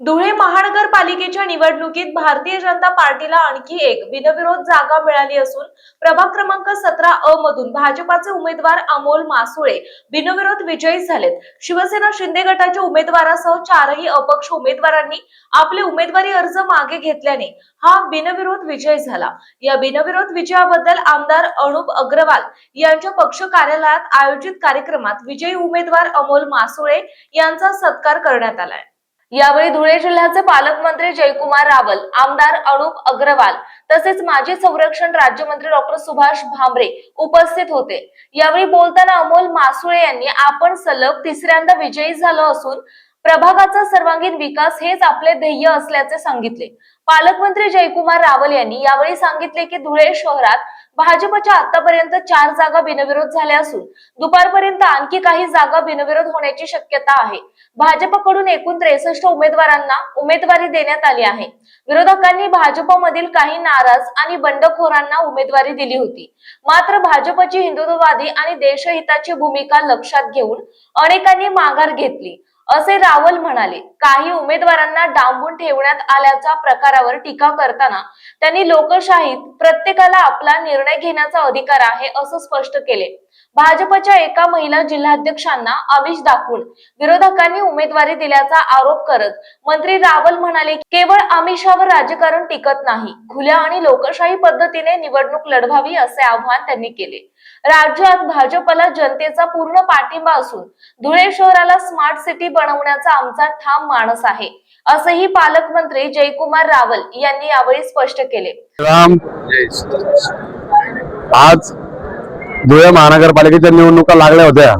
धुळे महानगरपालिकेच्या निवडणुकीत भारतीय जनता पार्टीला आणखी एक बिनविरोध जागा मिळाली असून प्रभाग क्रमांक सतरा अ मधून भाजपाचे उमेदवार अमोल मासुळे बिनविरोध विजयी झालेत. शिवसेना शिंदे गटाच्या उमेदवारासह चारही अपक्ष उमेदवारांनी आपले उमेदवारी अर्ज मागे घेतल्याने हा बिनविरोध विजय झाला. या बिनविरोध विजयाबद्दल आमदार अनुप अग्रवाल यांच्या पक्ष कार्यालयात आयोजित कार्यक्रमात विजयी उमेदवार अमोल मासुळे यांचा सत्कार करण्यात आलाय. यावेळी धुळे जिल्ह्याचे पालकमंत्री जयकुमार रावल आमदार अनुप अग्रवाल तसेच माजी संरक्षण राज्यमंत्री डॉक्टर सुभाष भामरे उपस्थित होते. यावेळी बोलताना अमोल मासुळे यांनी आपण सलग तिसऱ्यांदा विजयी झालो असून प्रभागाचा सर्वांगीण विकास हेच आपले ध्येय असल्याचे सांगितले. पालकमंत्री जयकुमार रावल यांनी यावेळी सांगितले की धुळे शहरात भाजपच्या आतापर्यंत चार जागा बिनविरोध झाल्या असून दुपारपर्यंत आणखी काही जागा बिनविरोध होण्याची शक्यता आहे. भाजपकडून एकूण त्रेसष्ट उमेदवारांना उमेदवारी देण्यात आली आहे. विरोधकांनी भाजपमधील काही नाराज आणि बंडखोरांना उमेदवारी दिली होती. मात्र भाजपची हिंदुत्ववादी आणि देशहिताची भूमिका लक्षात घेऊन अनेकांनी माघार घेतली. असे रावल म्हणाले काही उमेदवारांना डांबून ठेवण्यात आल्याच्या प्रकारावर टीका करताना त्यांनी लोकशाहीत प्रत्येकाला आपला निर्णय घेण्याचा अधिकार आहे असं स्पष्ट केले. भाजपच्या एका महिला जिल्हाध्यक्षांना आमिष दाखवून विरोधकांनी उमेदवारी दिल्याचा आरोप करत मंत्री रावल म्हणाले केवळ आमिषावर राजकारण टिकत नाही खुल्या आणि लोकशाही पद्धतीने निवडणूक लढवावी असे आवाहन त्यांनी केले. राज्यात भाजपला जनतेचा पूर्ण पाठिंबा असून धुळे शहराला स्मार्ट सिटी बनवण्याचा आमचा ठाम मानस आहे असेही पालकमंत्री जयकुमार रावल यांनी यावेळी स्पष्ट केले. राम. आज धुळे महानगरपालिकेच्या निवडणुका लागल्या होत्या.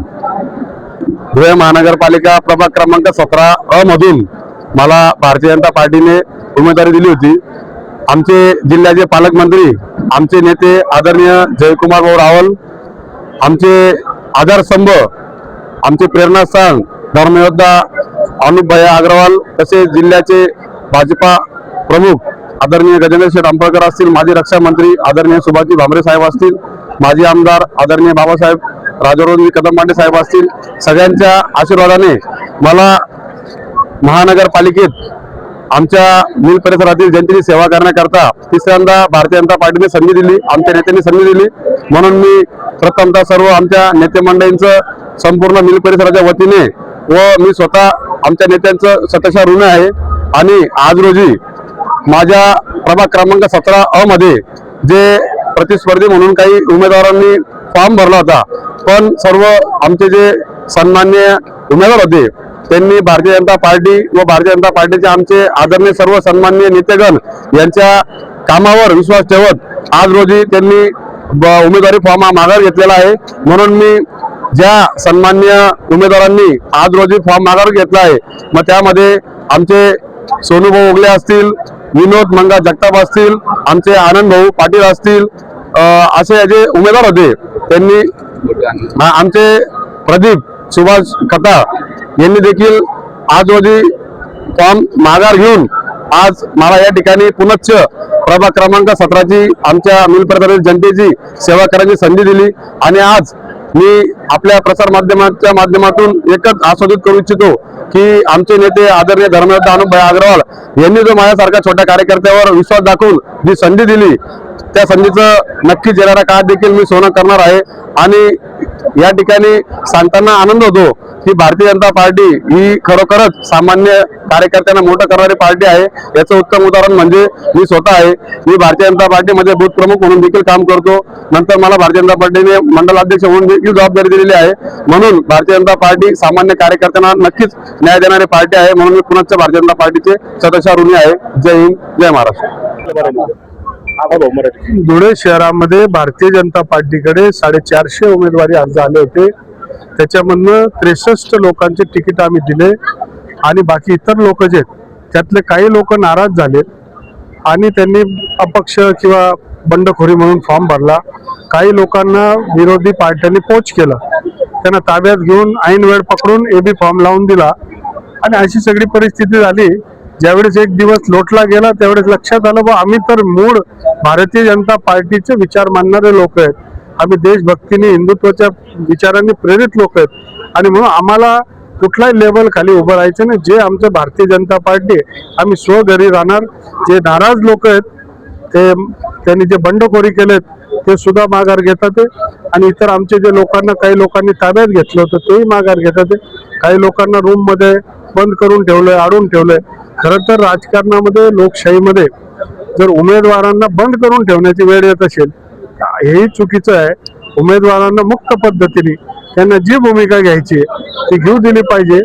धुळे महानगरपालिका प्रभाग क्रमांक सतरा अ मधून मला भारतीय जनता पार्टीने उमेदवारी दिली होती. आमचे जिल्ह्याचे पालकमंत्री आमचे नेते आदरणीय जयकुमार भाऊ रावल आमचे आधारस्तंभ आमचे प्रेरणास्थान धर्मयोद्धा अनुपभाई अग्रवाल तसेच जिल्ह्याचे भाजपा प्रमुख आदरणीय गजेंद्र शेठ आंबळकर असतील माजी रक्षा मंत्री आदरणीय सुभाषजी भामरे साहेब असतील माजी आमदार आदरणीय बाबासाहेब राजारोजी कदम पांडे साहेब असतील सगळ्यांच्या आशीर्वादाने मला महानगरपालिकेत आमच्या मिल परिसरातील जनतेची सेवा करण्याकरता तिसऱ्यांदा भारतीय जनता पार्टीने संधी दिली आमच्या नेत्यांनी संधी दिली. म्हणून मी प्रथमतः सर्व आमच्या नेते मंडळींचं संपूर्ण मिल परिसराच्या वतीने व मी स्वतः आमच्या नेत्यांचं सतशा ऋण आहे. आणि आज रोजी माझ्या प्रभाग क्रमांक सतरा अ मध्ये जे प्रतिस्पर्धी म्हणून काही उमेदवारांनी फॉर्म भरला होता. पण सर्व आमचे जे सन्मान्य उमेदवार होते त्यांनी भारतीय जनता पार्टी व भारतीय जनता पार्टीचे आमचे आदरणीय सर्व सन्मान्य नेतेगण यांच्या कामावर विश्वास ठेवत आज रोजी त्यांनी ब- उमेदवारी फॉर्म हा माघार घेतलेला आहे. म्हणून मी ज्या सन्मान्य उमेदवारांनी आज रोजी फॉर्म माघार घेतला आहे मग त्यामध्ये आमचे सोनूभाऊ ओगले असतील विनोद मंगा जगताप असतील आमचे आनंद भाऊ पाटील असतील असे जे उमेदवार होते त्यांनी आमचे प्रदीप सुभाष खता यांनी देखील आज रोजी फॉर्म माघार घेऊन आज मला या ठिकाणी पुनच्च प्रभाग क्रमांक सतराची आमच्या मिल जनतेची सेवा करण्याची संधी दिली. आणि आज मी आपल्या प्रसार माध्यमाच्या माध्यमातून एकच आस्वादित करू इच्छितो की आमचे नेते आदरणीय धर्मयोद्धा अनुभाई अग्रवाल यांनी जो माझ्यासारख्या छोट्या कार्यकर्त्यावर विश्वास दाखवून जी संधी दिली त्या संधीचं नक्कीच येणारा काळात देखील मी सोनं करणार आहे. आणि या ठिकाणी सांगताना आनंद होतो की भारतीय जनता पार्टी ही खरोखरच सामान्य कार्यकर्त्यांना मोठं करणारी पार्टी आहे. याचं उत्तम उदाहरण म्हणजे मी स्वतः आहे. मी भारतीय जनता पार्टीमध्ये बूथ प्रमुख म्हणून देखील काम करतो. नंतर मला भारतीय जनता पार्टीने मंडल अध्यक्ष म्हणून देखील जबाबदारी दिलेली आहे. म्हणून भारतीय जनता पार्टी सामान्य कार्यकर्त्यांना नक्कीच न्याय देणारी पार्टी आहे. म्हणून मी पुण्याच्या भारतीय जनता पार्टीचे सदस्य ऋणी आहे. जय हिंद. जय महाराष्ट्र. धुळे शहरामध्ये भारतीय जनता पार्टीकडे साडेचारशे उमेदवारी अर्ज आले होते. त्याच्यामधनं त्रेसष्ट लोकांचे तिकीट आम्ही दिले आणि बाकी इतर लोक जे त्यातले काही लोक नाराज झाले आणि त्यांनी अपक्ष किंवा बंडखोरी म्हणून फॉर्म भरला. काही लोकांना विरोधी पार्ट्यांनी पोच केलं. त्यांना ताब्यात घेऊन ऐन वेळ पकडून ए बी फॉर्म लावून दिला. आणि अशी सगळी परिस्थिती झाली ज्यावेळेस एक दिवस लोटला गेला त्यावेळेस लक्षात आलं बा आम्ही तर मूळ भारतीय जनता पार्टीचे विचार मानणारे लोक आहेत. आम्ही देशभक्तीने हिंदुत्वाच्या विचारांनी प्रेरित लोक आहेत. आणि म्हणून आम्हाला कुठलाही लेवल खाली उभं राहायचं नाही. जे आमचं भारतीय जनता पार्टी आहे आम्ही स्वघरी राहणार. जे नाराज लोक आहेत ते त्यांनी जे बंडखोरी केलेत ते सुद्धा माघार घेतात आणि इतर आमचे जे लोकांना काही लोकांनी ताब्यात घेतलं होतं तेही माघार घेतात काही लोकांना रूममध्ये बंद करून ठेवलंय अडून ठेवलंय. खरं तर राजकारणामध्ये लोकशाहीमध्ये जर उमेदवारांना बंद करून ठेवण्याची वेळ येत असेल हेही चुकीचं आहे. उमेदवारांना मुक्त पद्धतीने त्यांना जी भूमिका घ्यायची आहे ती घेऊ दिली पाहिजे.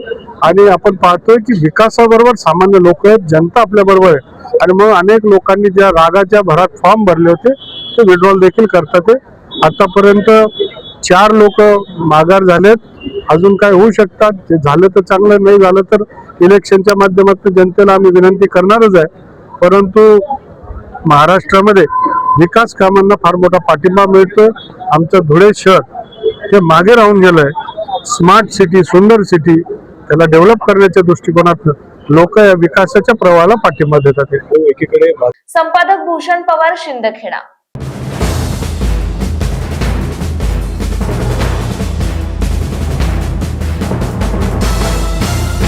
आणि आपण पाहतोय की विकासाबरोबर सामान्य लोक आहेत जनता आपल्या बरोबर आहे. आणि मग अनेक लोकांनी ज्या रागाच्या भरात फॉर्म भरले होते ते विड्रॉल देखील करतात आतापर्यंत चार लोक माघार झालेत. अजून काय होऊ शकतात? ते झालं तर चांगलं नाही झालं तर इलेक्शनच्या माध्यमातून जनतेला आम्ही विनंती करणारच आहे. परंतु महाराष्ट्रामध्ये विकास कामांना फार मोठा पाठिंबा मिळतोय. आमचं धुळे शहर हे मागे राहून गेलंय. स्मार्ट सिटी सुंदर सिटी त्याला डेव्हलप करण्याच्या दृष्टिकोनातून लोक या विकासाच्या प्रवाहाला पाठिंबा देतात. एकीकडे संपादक भूषण पवार शिंदखेडा.